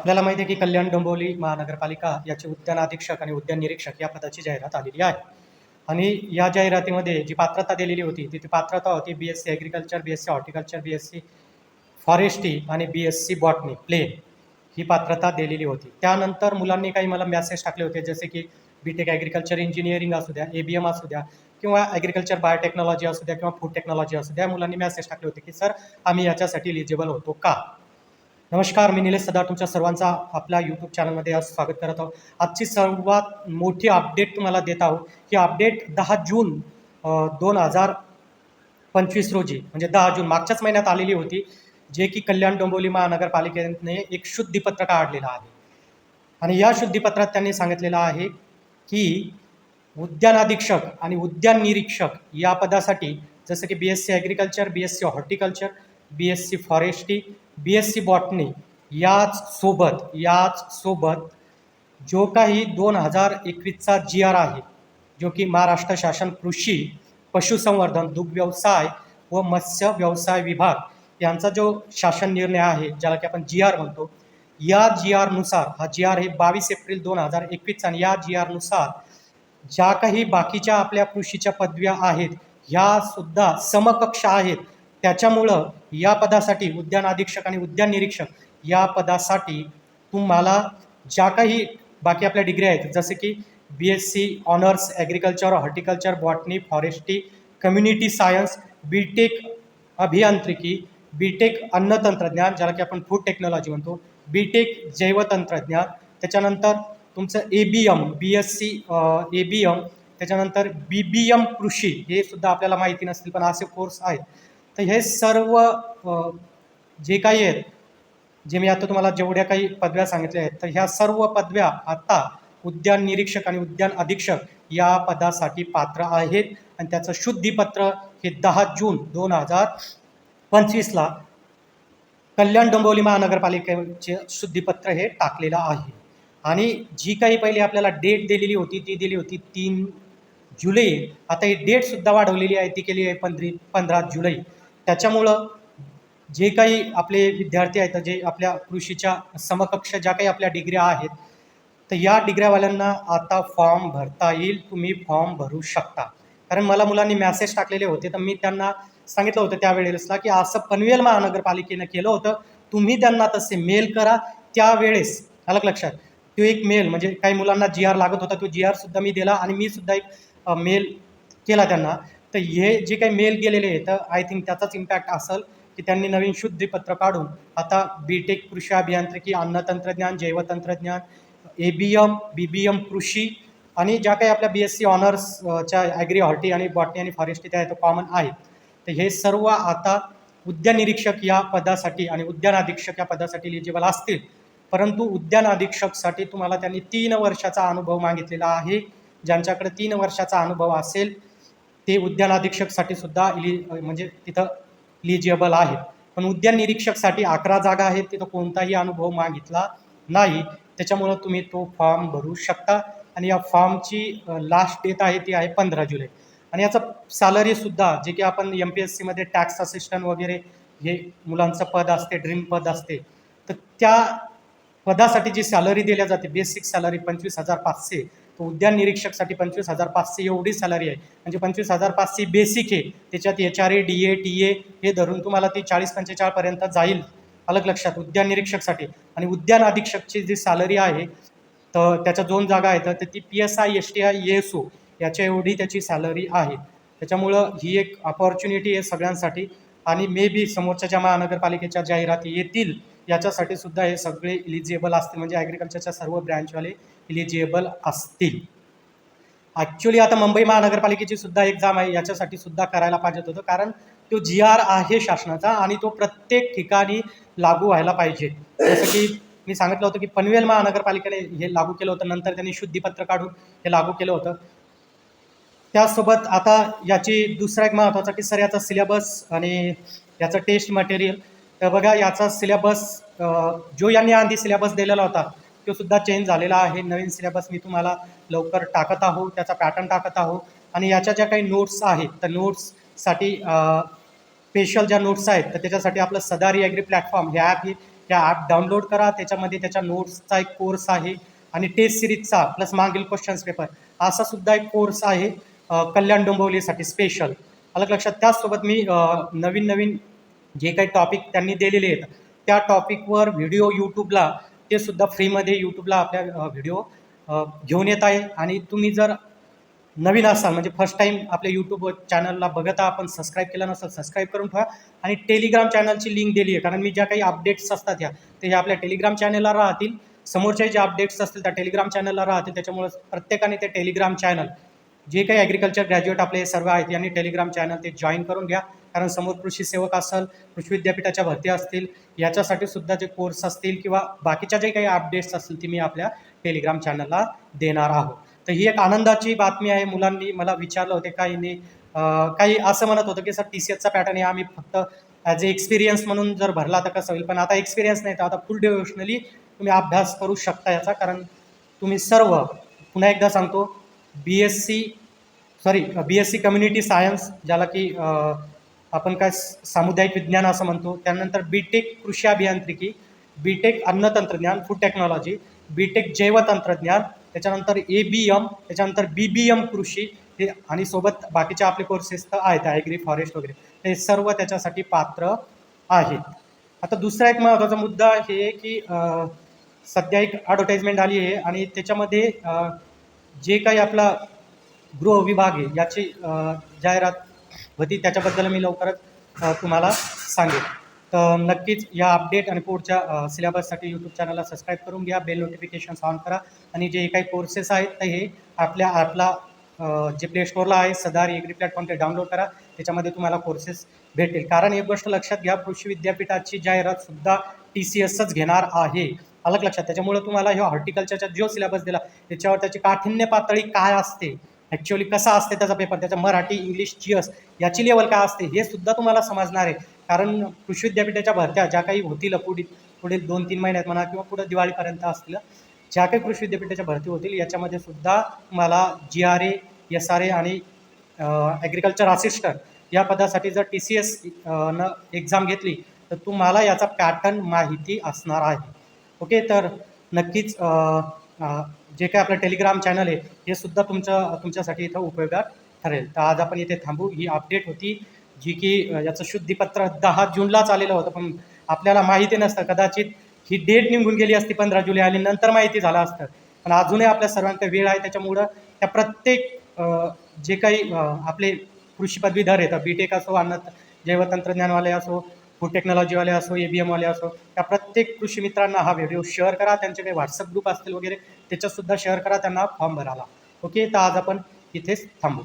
आपल्याला माहिती आहे की कल्याण डोंबिवली महानगरपालिका याचे उद्यान अधीक्षक आणि उद्यान निरीक्षक या पदाची जाहिरात आलेली आहे. आणि या जाहिरातीमध्ये जी पात्रता दिलेली होती ती ती पात्रता होती B S C agriculture B S C horticulture B S C forestry आणि B S C botany plain ही पात्रता दिलेली होती. त्यानंतर मुलांनी काही मला मॅसेज टाकले होते जसे की बी टेक ॲग्रिकल्चर इंजिनिअरिंग असू द्या ए बी एम असू द्या किंवा ॲग्रिकल्चर बायोटेक्नॉलॉजी असू द्या किंवा फूड टेक्नॉलॉजी असू द्या मुलांनी मॅसेज टाकले होते की सर आम्ही याच्यासाठी एलिजिबल होतो का? नमस्कार मी निलेश सदार तुमच्या सर्वांचा आपल्या यूट्यूब चॅनलमध्ये आज स्वागत करत आहोत. आजची सर्वात मोठी अपडेट तुम्हाला देत आहोत. ही अपडेट दहा जून दोन हजार पंचवीस रोजी म्हणजे दहा जून मागच्याच महिन्यात आलेली होती जे की कल्याण डोंबिवली महानगरपालिकेने एक शुद्धीपत्र काढलेलं आहे. आणि या शुद्धीपत्रात त्यांनी सांगितलेलं आहे की उद्यान अधीक्षक आणि उद्यान निरीक्षक या पदासाठी जसं की B S C agriculture B S C horticulture B S C forestry B S C botany याच सोबत याच सोबत जो काही दोन हजार एकवीसचा जी आर आहे जो की महाराष्ट्र शासन कृषी पशुसंवर्धन दुग्धव्यवसाय व मत्स्य व्यवसाय विभाग यांचा जो शासन निर्णय आहे ज्याला की आपण जी आर म्हणतो या जी आरनुसार हा जी आर हे बावीस एप्रिल दोन हजार एकवीसचा आणि या जी आरनुसार ज्या काही बाकीच्या आपल्या कृषीच्या पदव्या आहेत ह्या सुद्धा समकक्ष आहेत त्याच्यामुळं या पदासाठी उद्यान अधीक्षक आणि उद्यान निरीक्षक या पदासाठी तुम्हाला ज्या काही बाकी आपल्या डिग्री आहेत जसे की B S C honours agriculture horticulture botany forestry community science B tech अभियांत्रिकी बी टेक अन्नतंत्रज्ञान ज्याला की आपण फूड टेक्नॉलॉजी म्हणतो बी टेक जैवतंत्रज्ञान त्याच्यानंतर तुमचं A B M B S C A B M त्याच्यानंतर बी बी एम कृषी हे सुद्धा आपल्याला माहिती नसतील पण असे कोर्स आहेत. तर हे सर्व जे काही आहेत जे मी आता तुम्हाला जेवढ्या काही पदव्या सांगितल्या आहेत तर ह्या सर्व पदव्या आता उद्यान निरीक्षक आणि उद्यान अधीक्षक या पदासाठी पात्र आहेत. आणि त्याचं शुद्धीपत्र हे दहा जून दोन हजार पंचवीसला कल्याण डोंबिवली महानगरपालिकेचे शुद्धीपत्र हे टाकलेलं आहे. आणि जी काही पहिले आपल्याला डेट दिलेली होती ती दिली होती तीन जुलै. आता ही डेटसुद्धा वाढवलेली आहे ती केली आहे पंधरी पंधरा जुलै. त्याच्यामुळं जे काही आपले विद्यार्थी आहेत जे आपल्या कृषीच्या समकक्ष ज्या काही आपल्या डिग्र्या आहेत तर या डिग्र्यावाल्यांना आता फॉर्म भरता येईल. तुम्ही फॉर्म भरू शकता. कारण मला मुलांनी मॅसेज टाकलेले होते तर मी त्यांना सांगितलं होतं त्यावेळेसला की असं पनवेल महानगरपालिकेनं केलं होतं. तुम्ही त्यांना तसे मेल करा. त्यावेळेस अलग लक्षात? तो एक मेल म्हणजे काही मुलांना जी आर लागत होता तो जी आरसुद्धा मी दिला आणि मी सुद्धा एक मेल केला त्यांना. तर हे जे काही मेल गेलेले आहे तर आय थिंक त्याचाच इम्पॅक्ट असेल की त्यांनी नवीन शुद्धीपत्र काढून आता बी टेक कृषी अभियांत्रिकी अन्नतंत्रज्ञान जैवतंत्रज्ञान ए बी एम बी बी एम कृषी आणि ज्या काही आपल्या बी एस सी ऑनर्सच्या ॲग्री हॉर्टी आणि बॉटनी आणि फॉरेस्ट्री त्या आहेत कॉमन आहेत. तर हे सर्व आता उद्यान निरीक्षक या पदासाठी आणि उद्यान अधीक्षक या पदासाठी एलिजिबल असतील. परंतु उद्यान अधीक्षकसाठी तुम्हाला त्यांनी तीन वर्षाचा अनुभव मागितलेला आहे. ज्यांच्याकडे तीन वर्षाचा अनुभव असेल ते उद्यान अधीक्षकसाठी सुद्धा इलि म्हणजे तिथं इलिजिबल आहेत. पण उद्यान निरीक्षकसाठी अकरा जागा आहेत तिथं कोणताही अनुभव मागितला नाही. त्याच्यामुळं तुम्ही तो फॉर्म भरू शकता. आणि या फॉर्मची लास्ट डेट आहे ती आहे पंधरा जुलै. आणि याचं सॅलरीसुद्धा जे की आपण एम पी एस सीमध्ये टॅक्स असिस्टंट वगैरे हे मुलांचं पद असते ड्रीम पद असते तर त्या पदासाठी जी सॅलरी दिल्या जाते बेसिक सॅलरी पंचवीस हजार पाचशे उद्यान निरीक्षकसाठी पंचवीस हजार पाचशे एवढी सॅलरी आहे. म्हणजे पंचवीस हजार पाचशे बेसिक आहे. त्याच्यात H R A D A T A हे धरून तुम्हाला ती चाळीस पंचेचाळपर्यंत जाईल. अलग लक्षात उद्यान निरीक्षकसाठी. आणि उद्यान अधीक्षकची जी सॅलरी आहे तर त्याच्या दोन जागा आहेत. तर ती P S I S T I S O याच्या एवढी त्याची सॅलरी आहे. त्याच्यामुळं ही एक अपॉर्च्युनिटी आहे सगळ्यांसाठी. आणि मे बी समोरच्या ज्या महानगरपालिकेच्या जाहिराती येतील याच्यासाठी सुद्धा हे सगळे इलिजिबल असतील. म्हणजे ॲग्रिकल्चरच्या सर्व ब्रँचवाले इलिजिबल असतील. ॲक्च्युली आता मुंबई महानगरपालिकेची सुद्धा एक्झाम आहे याच्यासाठी सुद्धा करायला पाहिजे होतं कारण तो जी आर आहे शासनाचा आणि तो प्रत्येक ठिकाणी लागू व्हायला पाहिजे. जसं की मी सांगितलं होतं की पनवेल महानगरपालिकेने हे लागू केलं होतं नंतर त्यांनी शुद्धीपत्र काढून हे लागू केलं होतं. त्यासोबत आता याची दुसरा एक महत्त्वाचा की सर याचा सिलेबस आणि याचं टेस्ट मटेरियल तर बघा याचा सिलेबस जो यांनी आधी सिलेबस दिलेला होता तो सुद्धा चेंज झालेला आहे. नवीन सिलेबस मी तुम्हाला लवकर टाकत आहो त्याचा पॅटर्न टाकत आहो आणि याच्या ज्या काही नोट्स आहेत तर नोट्ससाठी स्पेशल ज्या नोट्स आहेत तर त्याच्यासाठी आपलं सदारी ॲग्री प्लॅटफॉर्म हे ॲप हे त्या ॲप डाउनलोड करा. त्याच्यामध्ये त्याच्या नोट्सचा एक कोर्स आहे. आणि टेस्ट सिरीजचा प्लस मागील क्वेश्चन्स पेपर असा सुद्धा एक कोर्स आहे कल्याण डोंबवलीसाठी स्पेशल अलग लक्षात त्याचसोबत मी नवीन नवीन जे काही टॉपिक त्यांनी दिलेले आहेत त्या टॉपिकवर व्हिडिओ यूट्यूबला ते सुद्धा फ्रीमध्ये यूट्यूबला आपल्या व्हिडिओ घेऊन येत आहे. आणि तुम्ही जर नवीन असाल म्हणजे फर्स्ट टाईम आपल्या यूट्यूब चॅनलला बघता आपण सबस्क्राईब केलं नसेल सबस्क्राईब करून ठेवा. आणि टेलिग्राम चॅनलची लिंक दिली आहे. कारण मी ज्या काही अपडेट्स असतात ह्या ते ह्या आपल्या टेलिग्राम चॅनलला राहतील. समोरचे जे अपडेट्स असतील त्या टेलिग्राम चॅनलला राहतील. त्याच्यामुळे प्रत्येकाने ते टेलिग्राम चॅनल जे काही ॲग्रिकल्चर ग्रॅज्युएट आपले सर्व आहेत यांनी टेलिग्राम चॅनल ते जॉईन करून घ्या. कारण समोर कृषी सेवक असेल कृषी विद्यापीठाच्या भरती असतील याच्यासाठी सुद्धा जे कोर्स असतील किंवा बाकीच्या जे काही अपडेट्स असतील ती मी आपल्या टेलिग्राम चॅनलला देणार आहोत. तर ही एक आनंदाची बातमी आहे. मुलांनी मला विचारलं होते काहींनी काही असं म्हणत होतं की सर टी सी एसचा पॅटर्न आहे आम्ही फक्त ॲज ए एक्सपिरियन्स म्हणून जर भरला तर कसं होईल? पण आता एक्सपिरियन्स नाही तर आता फुल डिव्होशनली तुम्ही अभ्यास करू शकता याचा. कारण तुम्ही सर्व पुन्हा एकदा सांगतो B S C sorry B S C community science ज्याला की आपण काय सामुदायिक विज्ञान असं म्हणतो त्यानंतर बी टेक कृषी अभियांत्रिकी बी टेक अन्न तंत्रज्ञान फूड टेक्नॉलॉजी बी टेक जैवतंत्रज्ञान त्याच्यानंतर ए बी एम त्याच्यानंतर बी बी एम कृषी हे आणि सोबत बाकीचे आपले कोर्सेस तर आहेत ॲग्री फॉरेस्ट वगैरे. ते सर्व त्याच्यासाठी पात्र आहेत. आता दुसरा एक महत्त्वाचा मुद्दा हे आहे की सध्या एक ॲडव्हर्टाईजमेंट आली आहे आणि त्याच्यामध्ये जे काही आपला गृह विभाग आहे याची जाहिरात व होती त्याच्याबद्दल मी लवकरच तुम्हाला सांगेन. तर नक्कीच या अपडेट आणि पुढच्या सिलेबससाठी यूट्यूब चॅनलला सबस्क्राईब करून घ्या बेल नोटिफिकेशन्स ऑन करा आणि जे काही कोर्सेस आहेत ते हे आपल्या ॲपला जे प्ले स्टोअरला आहे सदार एग्री प्लॅटफॉर्म ते डाउनलोड करा. त्याच्यामध्ये तुम्हाला कोर्सेस भेटेल. कारण एक गोष्ट लक्षात घ्या कृषी विद्यापीठाची जाहिरातसुद्धा टी सी एसच घेणार आहे. अलग लक्षात. त्याच्यामुळे तुम्हाला ह्या हॉर्टिकल्चरचा जो सिलेबस दिला त्याच्यावर त्याची काठिण्य पातळी काय असते? ॲक्च्युअली कसा असते त्याचा पेपर त्याचा मराठी इंग्लिश जीएस याची लेवल काय असते? हे सुद्धा तुम्हाला समजणार आहे. कारण कृषी विद्यापीठाच्या भरत्या ज्या काही होतील पुढील पुढील दोन तीन महिन्यात म्हणा किंवा पुढे दिवाळीपर्यंत असतील ज्या काही कृषी विद्यापीठाच्या भरती होतील याच्यामध्ये सुद्धा तुम्हाला G R A S R A आणि ॲग्रिकल्चर असिस्टंट या पदासाठी जर टी सी एस न एक्झाम घेतली तर तुम्हाला याचा पॅटर्न माहिती असणार आहे. ओके तर नक्कीच जे काही आपलं टेलिग्राम चॅनल आहे हे सुद्धा तुमचं तुमच्यासाठी इथं उपयोगात ठरेल. तर आज आपण इथे थांबू. ही अपडेट होती जी की याचं शुद्धीपत्र दहा जूनलाच आलेलं होतं पण आपल्याला माहिती नसतं. कदाचित ही डेट निघून गेली असती पंधरा जुलै आणि नंतर माहिती झालं असतं. पण अजूनही आपल्या सर्वांकडे वेळ आहे. त्याच्यामुळं त्या प्रत्येक जे काही आपले कृषी पदवीधर आहेत बी टेक असो अन्न जैवतंत्रज्ञानवाले असो फूड टेक्नॉलॉजीवाले असो ए बी एमवाले असो त्या प्रत्येक कृषी मित्रांना हा व्हिडिओ शेअर करा. त्यांचे काही व्हॉट्सअप ग्रुप असतील वगैरे त्याच्यातसुद्धा शेअर करा. त्यांना फॉर्म भराला ओके तर आज आपण इथेच थांबू.